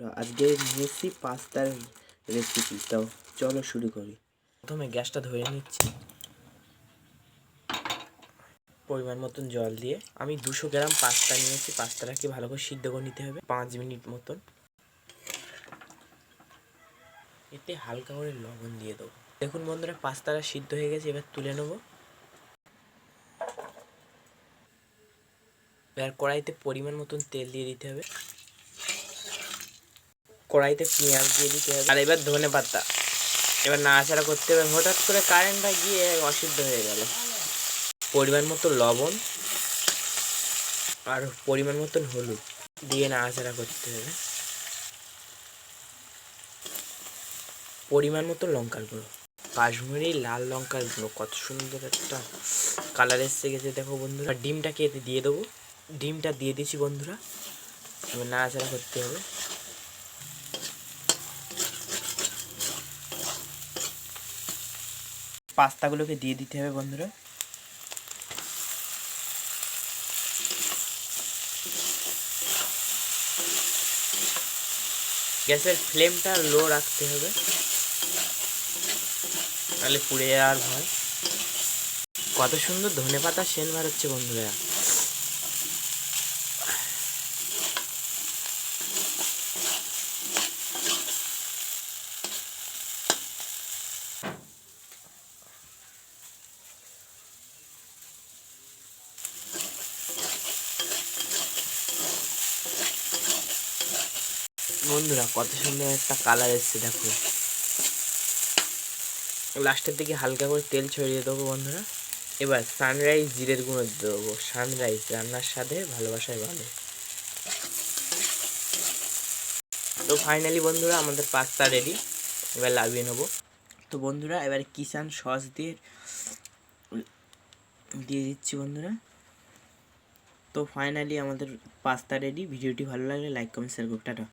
বন্ধুরা, আজকে নিয়েছি পাস্তার রেসিপি তাও চলো শুরু করি। প্রথমে গ্যাসটা ধরে নিচ্ছি। পরিমাণ মতন জল দিয়ে আমি দুশো গ্রাম পাস্তা নিয়েছি। পাস্তাটাকে ভালো করে সিদ্ধ করে নিতে হবে পাঁচ মিনিট মতন। এতে হালকা করে লবণ দিয়ে দেবো। দেখুন বন্ধুরা, পাস্তাটা সিদ্ধ হয়ে গেছে, এবার তুলে নেব। এবার কড়াইতে পরিমাণ মতন তেল দিয়ে দিতে হবে। কড়াইতে পেঁয়াজ দিয়ে দিতে হবে। আর এবার ধনে পাতা। এবার নাড়াচাড়া করতে হবে। হঠাৎ করে কারেন্টটা গিয়ে অসিদ্ধ হয়ে গেল। পরিমাণ মতো লবণ আর পরিমাণ মতন হলুদ দিয়ে নাড়াচাড়া করতে হবে। পরিমাণ মতো লঙ্কার গুঁড়ো। কাশ্মীরি লাল লঙ্কার গুঁড়ো। কত সুন্দর একটা কালার এসে গেছে দেখো বন্ধুরা। ডিমটাকে এতে দিয়ে দেবো। ডিমটা দিয়ে দিচ্ছি বন্ধুরা। এবার নাড়াচাড়া করতে হবে। পাস্তাগুলোকে দিয়ে দিতে হবে বন্ধুরা। গ্যাসের ফ্লেমটা লো রাখতে হবে। তাহলে পুড়ে যাওয়ার ভয়। কত সুন্দর ধনে পাতা সেন হচ্ছে বন্ধুরা। বন্ধুরা, কত সুন্দর একটা কালার এসছে, দেখো। লাস্টের দিকে হালকা করে তেল ছড়িয়ে দেবো বন্ধুরা। এবার সানরাইজ জিরের গুঁড়ো দেবো। সানরাইজ রান্নার সাথে ভালোবাসায় ভালো। তো ফাইনালি বন্ধুরা, আমাদের পাস্তা রেডি এবার লাভিয়ে নেব। তো বন্ধুরা, এবার কিষান সস দিয়ে দিয়ে দিচ্ছি বন্ধুরা। তো ফাইনালি আমাদের পাস্তা রেডি ভিডিওটি ভালো লাগলে লাইক কমেন্ট শেয়ার করুন টাটা।